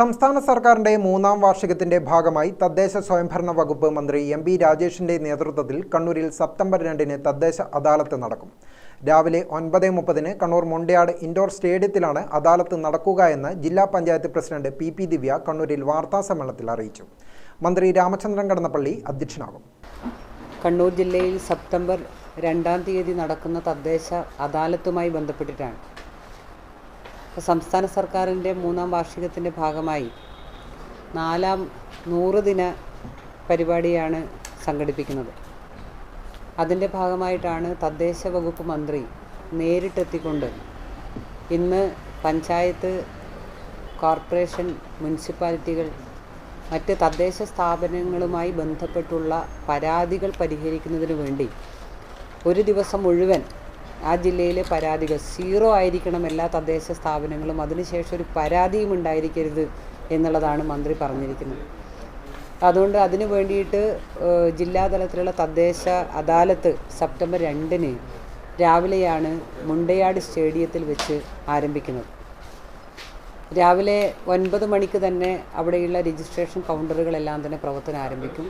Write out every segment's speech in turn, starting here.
സംസ്ഥാന സർക്കാരിന്റെ മൂന്നാം വാർഷികത്തിന്റെ ഭാഗമായി തദ്ദേശ സ്വയംഭരണ വകുപ്പ് മന്ത്രി എം പി രാജേഷിന്റെ നേതൃത്വത്തിൽ കണ്ണൂരിൽ സെപ്റ്റംബർ രണ്ടിന് തദ്ദേശ അദാലത്ത് നടക്കും. രാവിലെ ഒൻപത് മുപ്പതിന് കണ്ണൂർ മുണ്ടയാട് ഇൻഡോർ സ്റ്റേഡിയത്തിലാണ് അദാലത്ത് നടക്കുക എന്ന് ജില്ലാ panchayat president P P Divya കണ്ണൂരിൽ വാർത്താസമ്മേളനത്തിൽ അറിയിച്ചു. മന്ത്രി രാമചന്ദ്രൻ കടന്നപ്പള്ളി അധ്യക്ഷനാകും. കണ്ണൂർ ജില്ലയിൽ സെപ്റ്റംബർ രണ്ടാം തീയതി നടക്കുന്ന തദ്ദേശ അദാലത്തുമായി ബന്ധപ്പെട്ടിട്ടാണ് സംസ്ഥാന സർക്കാരിന്റെ മൂന്നാം വാർഷികത്തിന്റെ ഭാഗമായി നാലാം നൂറ് ദിന പരിപാടിയാണ് സംഘടിപ്പിക്കുന്നത്. അതിന്റെ ഭാഗമായിട്ടാണ് തദ്ദേശ വകുപ്പ് മന്ത്രി നേരിട്ടെത്തിക്കൊണ്ട് ഇന്ന് പഞ്ചായത്ത് കോർപ്പറേഷൻ മുനിസിപ്പാലിറ്റികൾ മറ്റ് തദ്ദേശ സ്ഥാപനങ്ങളുമായി ബന്ധപ്പെട്ടുള്ള പരാതികൾ പരിഹരിക്കുന്നതിന് വേണ്ടി ഒരു ദിവസം മുഴുവൻ ആ ജില്ലയിലെ പരാതികൾ സീറോ ആയിരിക്കണം എല്ലാ തദ്ദേശ സ്ഥാപനങ്ങളും. അതിനുശേഷം ഒരു പരാതിയും ഉണ്ടായിരിക്കരുത് എന്നുള്ളതാണ് മന്ത്രി പറഞ്ഞിരിക്കുന്നത്. അതുകൊണ്ട് അതിനു വേണ്ടിയിട്ട് ജില്ലാതലത്തിലുള്ള തദ്ദേശ അദാലത്ത് സെപ്റ്റംബർ രണ്ടിന് രാവിലെയാണ് മുണ്ടയാട് സ്റ്റേഡിയത്തിൽ വെച്ച് ആരംഭിക്കുന്നത്. രാവിലെ ഒൻപത് മണിക്ക് തന്നെ അവിടെയുള്ള രജിസ്ട്രേഷൻ കൗണ്ടറുകളെല്ലാം തന്നെ പ്രവർത്തനം ആരംഭിക്കും.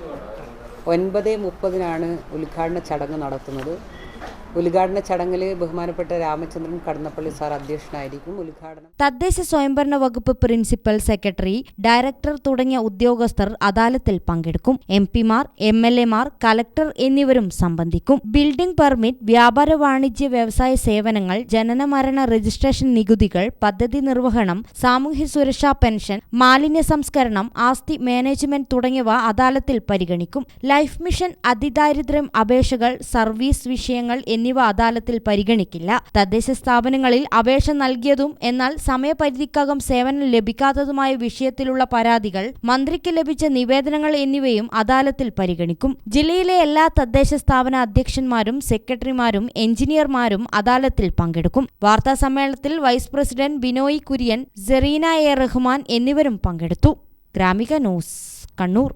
ഒൻപത് മുപ്പതിനാണ് ഉദ്ഘാടന ചടങ്ങ് നടത്തുന്നത്. ഉദ്ഘാടന ചടങ്ങിൽ ബഹുമാനപ്പെട്ട രാമചന്ദ്രൻ കടന്നപ്പള്ളി സാർ അധ്യക്ഷനായിരിക്കും. ഉദ്ഘാടനം തദ്ദേശ സ്വയംഭരണ വകുപ്പ് പ്രിൻസിപ്പൽ സെക്രട്ടറി ഡയറക്ടർ തുടങ്ങിയ ഉദ്യോഗസ്ഥർ അദാലത്തിൽ പങ്കെടുക്കും. എം പിമാർ എം എൽ എമാർ കലക്ടർ എന്നിവരും സംബന്ധിക്കും. ബിൽഡിംഗ് പെർമിറ്റ് വ്യാപാര വാണിജ്യ വ്യവസായ സേവനങ്ങൾ ജനന മരണ രജിസ്ട്രേഷൻ നികുതികൾ പദ്ധതി നിർവഹണം സാമൂഹ്യ സുരക്ഷാ പെൻഷൻ മാലിന്യ സംസ്കരണം ആസ്തി മാനേജ്മെന്റ് തുടങ്ങിയവ അദാലത്തിൽ പരിഗണിക്കും. ലൈഫ് മിഷൻ അതിദാരിദ്ര്യം അപേക്ഷകൾ സർവീസ് വിഷയങ്ങൾ എന്നിവ അദാലത്തിൽ പരിഗണിക്കില്ല. തദ്ദേശ സ്ഥാപനങ്ങളിൽ അപേക്ഷ നൽകിയതും എന്നാൽ സമയപരിധിക്കകം സേവനം ലഭിക്കാത്തതുമായ വിഷയത്തിലുള്ള പരാതികൾ മന്ത്രിക്ക് ലഭിച്ച നിവേദനങ്ങൾ എന്നിവയും അദാലത്തിൽ പരിഗണിക്കും. ജില്ലയിലെ എല്ലാ തദ്ദേശ സ്ഥാപന അധ്യക്ഷന്മാരും സെക്രട്ടറിമാരും എഞ്ചിനീയർമാരും അദാലത്തിൽ പങ്കെടുക്കും. വാർത്താ സമ്മേളനത്തിൽ vice president Binoy Kurian Sareena A Rahman എന്നിവരും പങ്കെടുത്തു. ഗ്രാമിക ന്യൂസ് കണ്ണൂർ.